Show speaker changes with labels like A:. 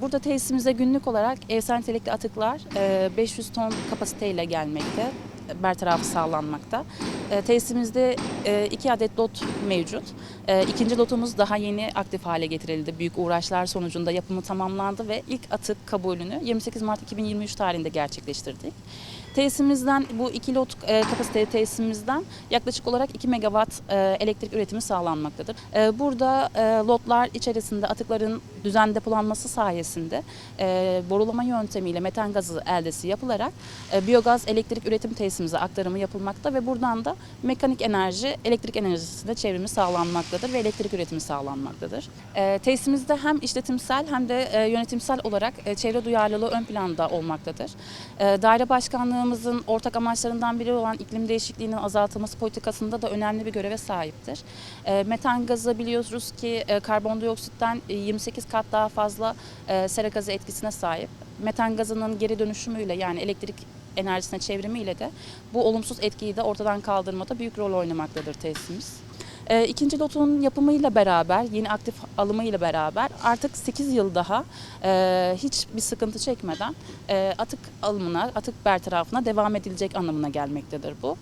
A: Burada tesisimize günlük olarak evsel nitelikli atıklar e, 500 ton kapasiteyle gelmekte, bertarafı sağlanmakta. E, Tesisimizde e, iki adet lot mevcut. E, İkinci lotumuz daha yeni aktif hale getirildi. Büyük uğraşlar sonucunda yapımı tamamlandı ve ilk atık kabulünü 28 Mart 2023 tarihinde gerçekleştirdik. Tesisimizden bu iki lot e, kapasiteli tesisimizden yaklaşık olarak 2 megawatt e, elektrik üretimi sağlanmaktadır. E, burada e, lotlar içerisinde atıkların düzen depolanması sayesinde e, borulama yöntemiyle metan gazı eldesi yapılarak e, biyogaz elektrik üretim tesisimize aktarımı yapılmakta ve buradan da mekanik enerji elektrik enerjisine çevrimi sağlanmaktadır ve elektrik üretimi sağlanmaktadır. E, tesisimizde hem işletimsel hem de e, yönetimsel olarak e, çevre duyarlılığı ön planda olmaktadır. E, daire başkanlığımızın ortak amaçlarından biri olan iklim değişikliğinin azaltılması politikasında da önemli bir göreve sahiptir. E, metan gazı biliyoruz ki e, karbondioksitten e, 28 kat daha fazla e, sera gazı etkisine sahip. Metan gazının geri dönüşümüyle yani elektrik enerjisine çevrimiyle de bu olumsuz etkiyi de ortadan kaldırmada büyük rol oynamaktadır tesisimiz. E, İkinci lotun yapımıyla beraber, yeni aktif alımıyla beraber artık 8 yıl daha e, hiçbir sıkıntı çekmeden e, atık alımına, atık bertarafına devam edilecek anlamına gelmektedir bu.